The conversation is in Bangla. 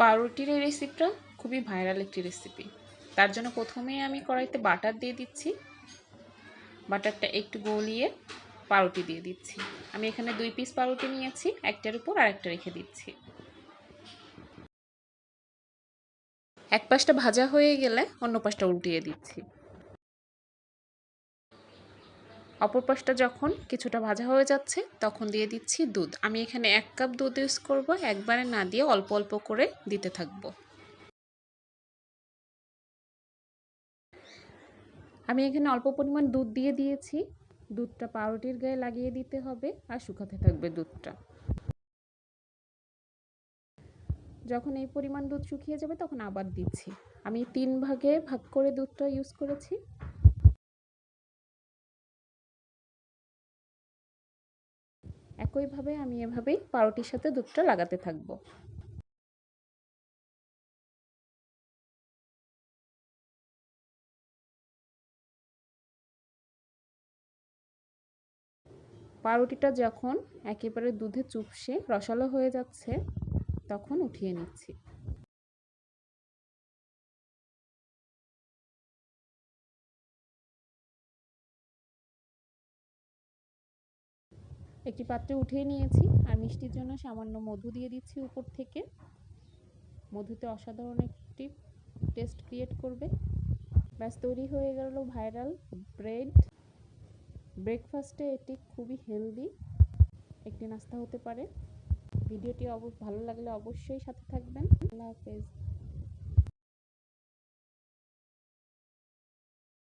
পাউরুটির এই রেসিপিটা খুবই ভাইরাল একটি রেসিপি তার জন্য প্রথমে আমি কড়াইতে বাটার দিয়ে দিচ্ছি। বাটারটা একটু গলিয়ে পাউরুটি দিয়ে দিচ্ছি। আমি এখানে দুই পিস পাউরুটি নিয়েছি, একটার উপর আর একটা রেখে দিচ্ছি। এক পাশটা ভাজা হয়ে গেলে অন্য পাশটা উল্টিয়ে দিচ্ছি। অপর পাশটা যখন কিছুটা ভাজা হয়ে যাচ্ছে, তখন দিয়ে দিচ্ছি দুধ। আমি এখানে এক কাপ দুধ ইউজ করব, একবারে না দিয়ে অল্প অল্প করে দিতে থাকব। আমি এখানে অল্প পরিমাণ দুধ দিয়ে দিয়েছি। দুধটা পাউরুটির গায়ে লাগিয়ে দিতে হবে আর শুকাতে থাকবে দুধটা। যখন এই পরিমাণ দুধ শুকিয়ে যাবে, তখন আবার দিচ্ছি। আমি তিন ভাগে ভাগ করে দুধটা ইউজ করেছি। একইভাবে আমি এভাবেই পাউরুটির সাথে দুধটা লাগাতে থাকব। পাউরুটিটা যখন একেবারে দুধে চুপসে রসালো হয়ে যাচ্ছে, তখন উঠিয়ে নিচ্ছি। একটি পাত্রে উঠিয়ে নিয়েছি আর মিষ্টির জন্য সামান্য মধু দিয়ে দিচ্ছি উপর থেকে। মধুতে অসাধারণ একটি টেস্ট ক্রিয়েট করবে। ব্যাস, তৈরি হয়ে গেল ভাইরাল ব্রেড। ব্রেকফাস্টে এটি খুবই হেলদি একটি নাস্তা হতে পারে। ভিডিওটি ভালো লাগলে অবশ্যই সাথে থাকবেন। আল্লাহ হাফেজ।